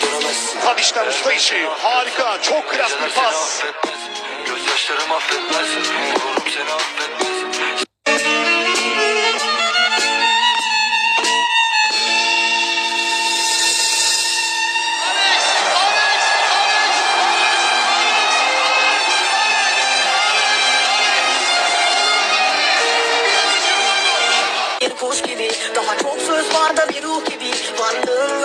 göremezsin Tadiş'ten usta işi. Harika. Çok klas bir pas. Gözyaşlarım affetmez Gururum seni affetmez Bir kuş gibi Daha çok söz var da bir ruh gibi Varlığın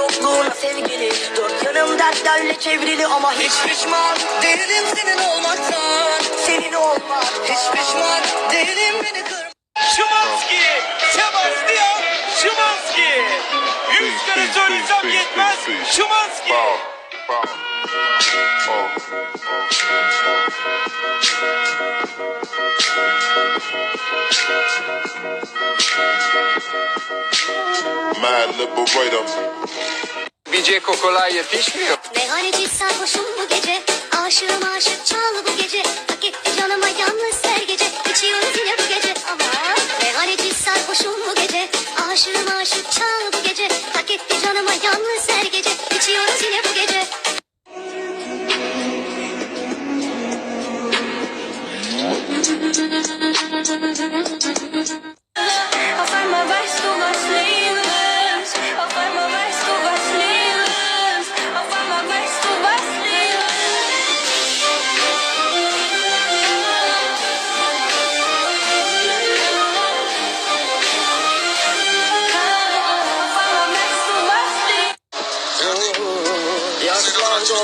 sevgili Dört yanım dertlerle çevrili Ama hiç pişman değilim senin olmaktan Senin olmak Hiç pişman değilim beni kırmak Şimanski, Sebastian Şimanski. Yüz kere söylesem yetmez. Şimanski. Mad Liberator. BC Kokolay yetişmiyor. Meyhaneci sarhoşum bu gece? Aşığım aşık çal bu gece. Hak etti canıma yalnız her gece. İçiyoruz yine bu gece. Ama Meyhaneci sarhoşum bu gece? Aşığım aşık çal bu gece. Hak etti canıma yalnız her gece. İçiyoruz yine bu gece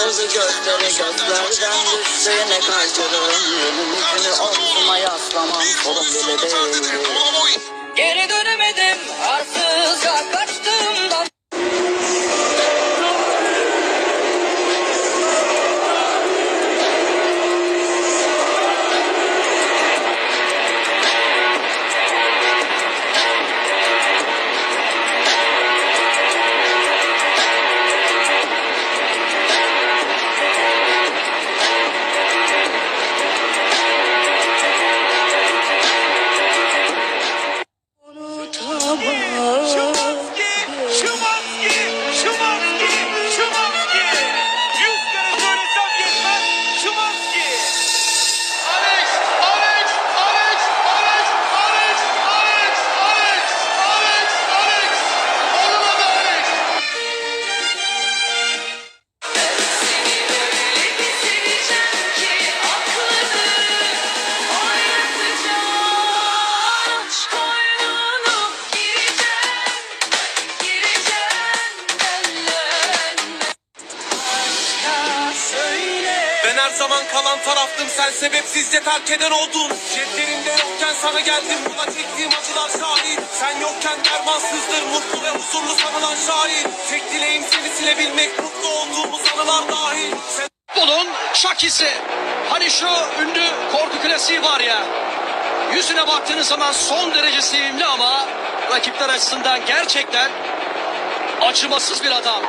Boğdu gözleri gözlerden düşsene kaytarım Yönümü omzuma yaslamam Kolum bile değildi zaman kalan taraftım. Sen sebepsizce terk eden oldun. Ceplerimde yokken sana geldim. Buna çektiğim acılar şahit. Sen yokken dermansızdır. Mutlu ve huzurlu sanılan şahit Tek dileğim seni silebilmek. Mutlu olduğumuz anılar dahil. Sen Futbolun şakisi. Hani şu ünlü korku klasiği var ya. Yüzüne baktığınız zaman son derece sevimli ama rakipler açısından gerçekten acımasız bir adam.